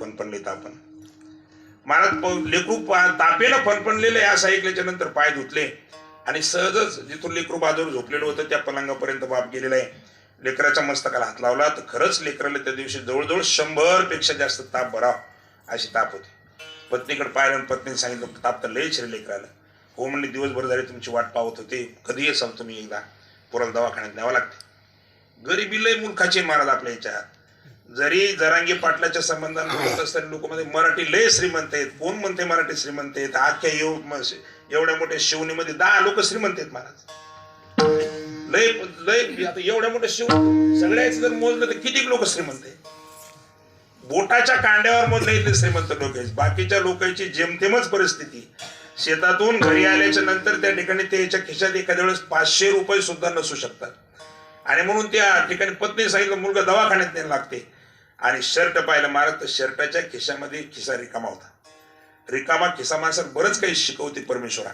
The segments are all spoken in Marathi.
फणफणलेत आपण. मला लेकरू तापेनं फणफणलेलं या असं ऐकल्याच्या नंतर पाय धुतले. आणि सहजच जिथून लेकरू बाजूवर झोपलेलं होतं त्या पलंगापर्यंत बाप गेलेला आहे. लेकराच्या मस्तकाला हात लावला तर खरंच लेकराला त्या दिवशी जवळजवळ शंभरपेक्षा जास्त ताप भराव अशी ताप होती. पत्नीकडे पाहिलं पत्नीने सांगितलं ताप तर लयच रे लेकराला. हो म्हणले दिवसभर झाले तुमची वाट पाहत होते कधी असाल तुम्ही एकदा. पुराला दवाखान्यात न्यावं लागते. गरिबी लय मुलखाचे महाराज आपल्या याच्यात. जरी जरांगी पाटलाच्या संबंधाने बोलत असताना लोकमध्ये मराठी लय श्रीमंत आहेत. कोण म्हणते मराठी श्रीमंत आहेत? आख्या एवढ्या मोठ्या शिवणीमध्ये दहा लोक श्रीमंत आहेत महाराज. लय लय आता एवढ्या मोठ्या शिव सगळ्याच जर मोजलं तर किती लोक श्रीमंत आहेत? बोटाच्या कांड्यावर मोजले इथले श्रीमंत लोक आहेत. बाकीच्या लोकांची जेमतेमच परिस्थिती. शेतातून घरी आल्याच्यानंतर त्या ठिकाणी त्याच्या खिशात एखाद्या वेळेस पाचशे रुपये सुद्धा नसू शकतात. आणि म्हणून त्या ठिकाणी पत्नी सांगितलं मुलगा दवाखान्यात न्यायला लागते आणि शर्ट पाहिलं महाराज तर शर्टाच्या खिशामध्ये खिसा रिकामा होता. रिकामा खिसा माणसाला बरंच काही शिकवते परमेश्वरा.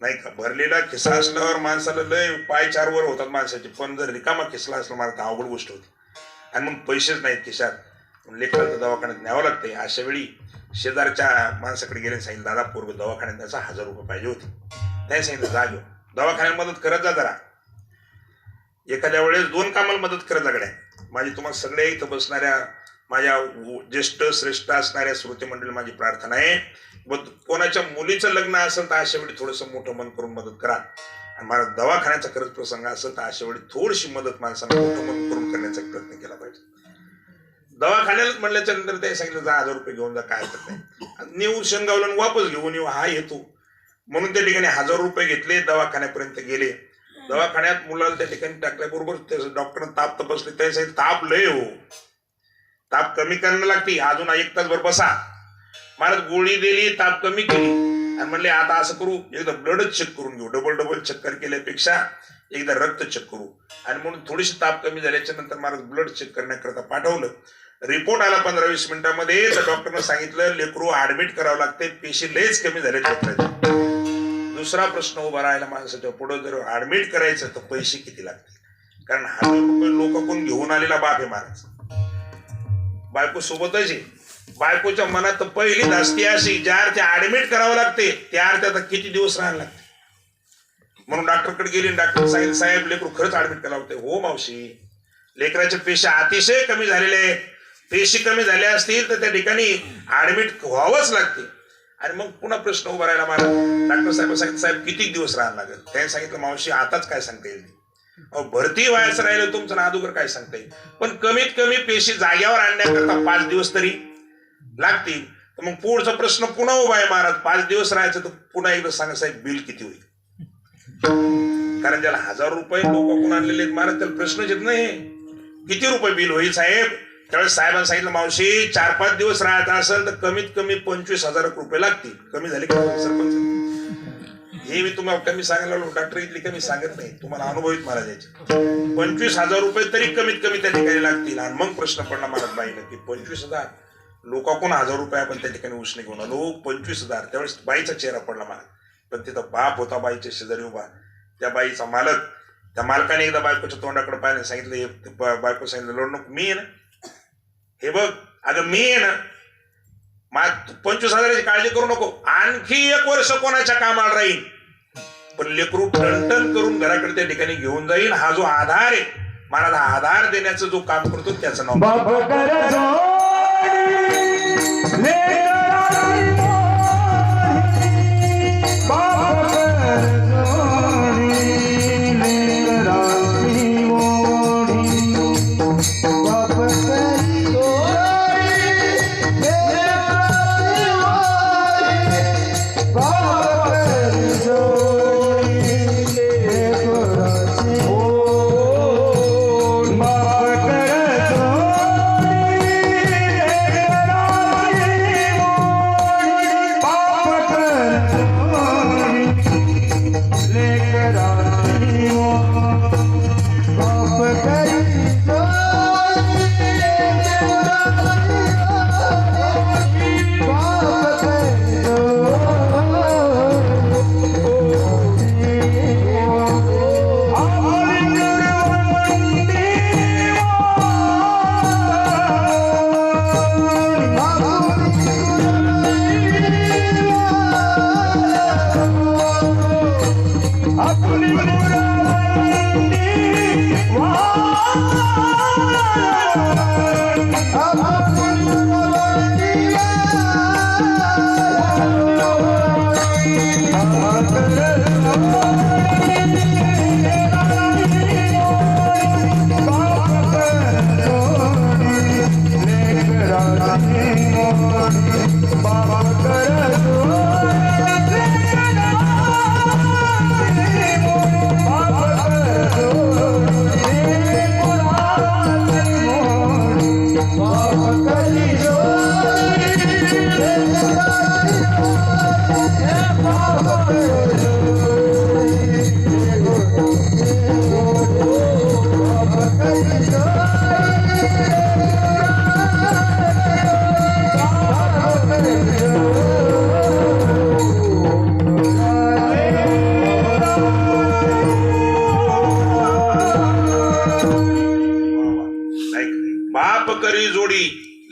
नाही का? भरलेला खिसा असल्यावर माणसाला लय पाय चार वर होतात माणसाचे. पण जर रिकामा खिसला असला मला तर अवघड गोष्ट होती. आणि मग पैसेच नाहीत खिशात. लेकराला तर दवाखान्यात न्यावं लागते अशा वेळी शेजारच्या माणसाकडे गेले सांगितलं दादा पूर्व दवाखान्यात त्याचा हजार रुपये पाहिजे होते. नाही सांगितलं जा घेऊ दवाखान्यात मदत करत जा जरा. एखाद्या वेळेस दोन कामाला मदत करत जागड्या माझी तुम्हाला सगळ्या इथं बसणाऱ्या माझ्या ज्येष्ठ श्रेष्ठ असणाऱ्या श्रोते मंडळी माझी प्रार्थना आहे. व कोणाच्या मुलीचं लग्न असेल तर अशा वेळी थोडंसं मोठं मन करून मदत करा. आणि मला दवाखान्याचा खरंच प्रसंग असेल तर अशा वेळी थोडीशी मदत माणसाला मोठं मन करून करण्याचा प्रयत्न केला पाहिजे. दवाखान्यालाच म्हणल्याच्या नंतर ते सांगितलं जा हजार रुपये घेऊन जा काय हरकत नाही. नेऊ शेंगावलं वापस घेऊन येऊ हा येतो म्हणून त्या ठिकाणी हजार रुपये घेतले दवाखान्यापर्यंत गेले. दवाखान्यात मुलाला त्या ठिकाणी टाकल्याबरोबर डॉक्टर ताप तपासले त्याने ताप लय हो. ताप कमी करायला लागते. अजून एक तासभर बसा. महाराज गोळी दिली ताप कमी केली. आणि म्हणले आता असं करू एकदा ब्लडच चेक करून घेऊ. डबल डबल चक्कर केल्यापेक्षा एकदा रक्त चेक करू. आणि म्हणून थोडीशी ताप कमी झाल्याच्यानंतर महाराज ब्लड चेक करण्याकरता पाठवलं. रिपोर्ट आला पंधरा वीस मिनिटामध्ये. तर डॉक्टरनं सांगितलं लेकरू ऍडमिट करावं लागते पेशी लयच कमी झाले लेकराचे दुसरा प्रश्न उभा राहिला माणसाच्या पुढे जर ऍडमिट करायचं तर पैसे किती लागतील? कारण हजार रुपये लोक कोण घेऊन आलेला बाप आहे महाराज बायको सोबतच आहे. बायकोच्या मनात पहिली धास्ती अशी ज्या अर्थी ऍडमिट करावं लागते त्या अर्थी आता किती दिवस राहायला लागते म्हणून डॉक्टरकडे गेली डॉक्टर सांगितलं साहेब लेकरू खरंच ऍडमिट करावं होते हो मावशी. लेकराच्या पेशी अतिशय कमी झालेले आहे पेशी कमी झाल्या असतील तर त्या ठिकाणी ऍडमिट व्हावंच लागते. आणि मग पुन्हा प्रश्न उभा राहिला मला. डॉक्टर साहेब सांगितलं साहेब किती दिवस राहायला लागेल? त्याने सांगितलं मावशी आताच काय सांगता येईल. भरती व्हायचं राहिलं तुमचं नादुगर काय सांगता येईल? पण कमीत कमी पेशी जाग्यावर आणण्याकरता पाच दिवस तरी लागतील. तर मग पुढचा प्रश्न पुन्हा उभा आहे महाराज. पाच दिवस राहायचं तर पुन्हा एकदा सांगा साहेब बिल किती होईल? कारण ज्याला हजार रुपये लोक आणलेले आहेत महाराज? त्याला प्रश्नच येत नाही. किती रुपये बिल होईल साहेब? त्यावेळेस साहेबांनी सांगितलं मावशी चार पाच दिवस राहत असेल तर कमीत कमी पंचवीस हजार रुपये लागतील. कमी झाले सरपंच? हे मी तुम्हाला कमी सांगायला लागलो डॉक्टर इथली कमी सांगत नाही. तुम्हाला अनुभवित महाराज याचे पंचवीस हजार रुपये तरी कमीत कमी त्या ठिकाणी लागतील. आणि मग प्रश्न पडला महाराज बाईनं की पंचवीस हजार लोकांकडून हजार रुपये आपण त्या ठिकाणी उसने घेऊन आलो. पंचवीस हजार त्यावेळेस बाईचा चेहरा पडला मला. पण तिथं बाप होता बाईच्या शेजारी उभा. त्या बाईचा मालक त्या मालकाने एकदा बायकोच्या तोंडाकडे पाहिलं सांगितलं हे बायको सांगितलं लोड नको मी आहे ना हे बघ अगं मी आहे ना मा पंचवीस हजाराची काळजी करू नको. आणखी एक वर्ष कोणाच्या कामाला राहील पण लेकरू टणटण करून घराकडे त्या ठिकाणी घेऊन जाईल हा जो आधार आहे मला आधार देण्याचं जो काम करतो त्याचं नाव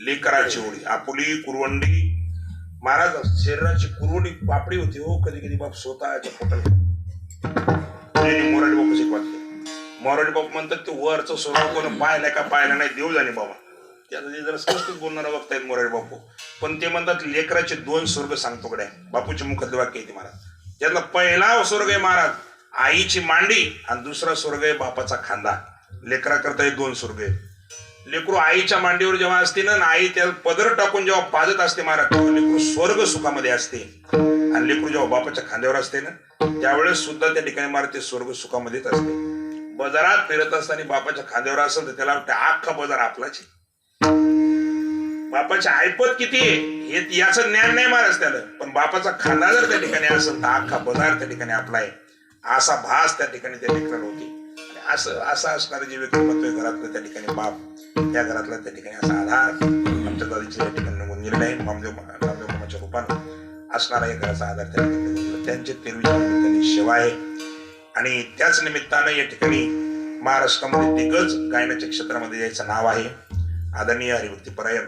लेकराची होळी आपुली कुरवंडी. महाराज शरीराची कुरवणी पापडी होती हो. कधी कधी बाप स्वतःच्या पोटाला मोराडी मोराडी बाप म्हणतात ते वरचं सोनं कोण पाहिलं का पाहिलं नाही देव जाणे बाबा. त्याचं ते जरा स्पष्टच बोलणारा आहेत मोराडी बापू. पण ते म्हणतात लेकराचे दोन स्वर्ग सांगतो कडे बापूचे मुखातले वाक्य आहे ते महाराज त्यातला पहिला स्वर्ग आहे महाराज आईची मांडी आणि दुसरा स्वर्ग आहे बापाचा खांदा. लेकरा करता हे दोन स्वर्ग आहे लेकरू आईच्या मांडीवर जेव्हा असते ना आई त्याला पदर टाकून जेव्हा पाजत असते महाराज तेव्हा लेकरू स्वर्ग सुखामध्ये असते. आणि लेकरू जेव्हा बापाच्या खांद्यावर असते ना त्यावेळेस सुद्धा त्या ठिकाणी महाराज ते स्वर्ग सुखामध्येच असते. बाजारात फिरत असताना बापाच्या खांद्यावर असेल तर त्याला वाटतं अख्खा बाजार आपलाच बापाच्या बापाची ऐपत किती आहे? हे याचं ज्ञान नाही महाराज त्याला. पण बापाचा खांदा जर त्या ठिकाणी असेल तर अख्खा बाजार त्या ठिकाणी आपला आहे. असा भास त्या ठिकाणी त्या लेकराला होती. असं असं असणारे जे व्यक्तिमत्व घरातलं त्या ठिकाणी बाप त्या घरातला त्या ठिकाणी असा आधार. आमच्या दादीच्या त्या ठिकाणी निघून गेलेला आहे. मामदेव रामदेव मामाच्या रूपानं असणारा एक घराचा आधार त्या ठिकाणी त्यांचे तेरवीच्या निमित्ताने सेवा आहे आणि त्याच निमित्तानं या ठिकाणी महाराष्ट्रामध्ये दिग्गज गायनाच्या क्षेत्रामध्ये यायचं नाव आहे. आदरणीय हरिभक्तीपरायण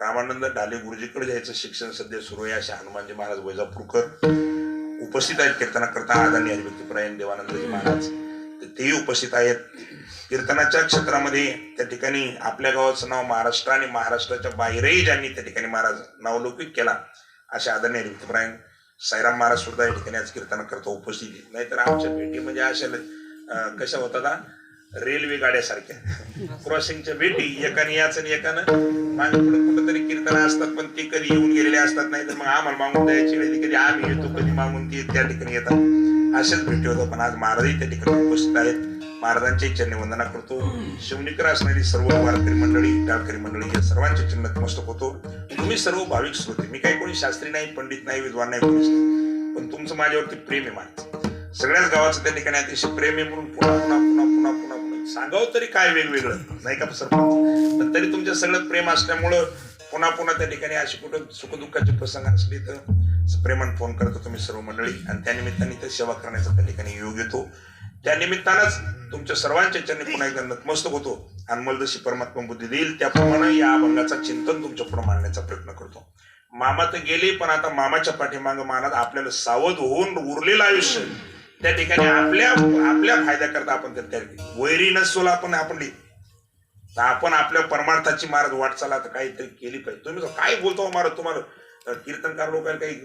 रामानंद डाले गुरुजीकडे जायचं शिक्षण सध्या सुरू आहे असे हनुमानजी महाराज वैजापूरकर. उपस्थित आहेत कीर्तना करता आदरणीय हरिभक्तीपरायण देवानंदजी महाराज. तेही उपस्थित आहेत. कीर्तनाच्या क्षेत्रामध्ये त्या ठिकाणी आपल्या गावाचं नाव महाराष्ट्र आणि महाराष्ट्राच्या बाहेरही ज्यांनी त्या ठिकाणी महाराज नावलौकिक केला असे आदरणीय हरिभक्तीपरायण साईराम महाराज सुद्धा या ठिकाणी आज कीर्तन करता उपस्थित. नाहीतर आमच्या भेटी म्हणजे अशा कशा होतात? रेल्वे गाड्यासारख्या. क्रॉसिंगच्या भेटी एकाने याच आणि एकानं. पुढे कुठेतरी कीर्तन असतात पण ते कधी येऊन गेलेले असतात नाही तर मग आम्हाला मागून द्यायची वेळी कधी आम्ही येतो कधी मागून ते त्या ठिकाणी येतात. अशाच भेटी होतात पण आज महाराजही त्या ठिकाणी उपस्थित आहेत. महाराजांच्या चरणी वंदना करतो. शिवनिकर असणारी सर्व वारकरी मंडळी गावकरी मंडळी या सर्वांच्या चिन्ह मस्तक होतो. तुम्ही सर्व भाविक श्रोते. मी काही कोणी शास्त्री नाही पंडित नाही विद्वान नाही कोणीच नाही. पण तुमचं माझ्यावरती प्रेम आहे माझं. सगळ्याच गावाचं त्या ठिकाणी अतिशय प्रेम आहे म्हणून पुन्हा पुन्हा पुन्हा पुन्हा पुन्हा पुन्हा सांगावं तरी काय वेगवेगळं? नाही का सरपंच? पण तरी तुमच्या सगळं प्रेम असल्यामुळं पुन्हा पुन्हा त्या ठिकाणी अशी कुठं सुखदुःखाचे प्रसंग असले तर प्रेमान फोन करतो तुम्ही सर्व मंडळी. आणि त्या निमित्ताने ते सेवा करण्याचा त्या ठिकाणी योग येतो. त्या निमित्तानंच तुमच्या सर्वांच्या चरणी पुन्हा एकदा नतमस्तक होतो. आणि मला जशी परमात्मा बुद्धी देईल त्याप्रमाणे या अभंगाचा चिंतन तुमच्यापुढे मांडण्याचा प्रयत्न करतो. मामा तर गेले पण आता मामाच्या पाठीमागं मानात आपल्याला सावध होऊन उरलेलं आयुष्य. त्या ठिकाणी आपल्या आपल्या फायद्याकरता आपण त्या वैरी नसोला आपण आपण तर आपण आपल्या परमार्थाची महाराज वाटचाल आता काहीतरी केली पाहिजे. तुम्ही काय बोलतो हो महाराज तुम्हाला? कीर्तनकार लोकांना काही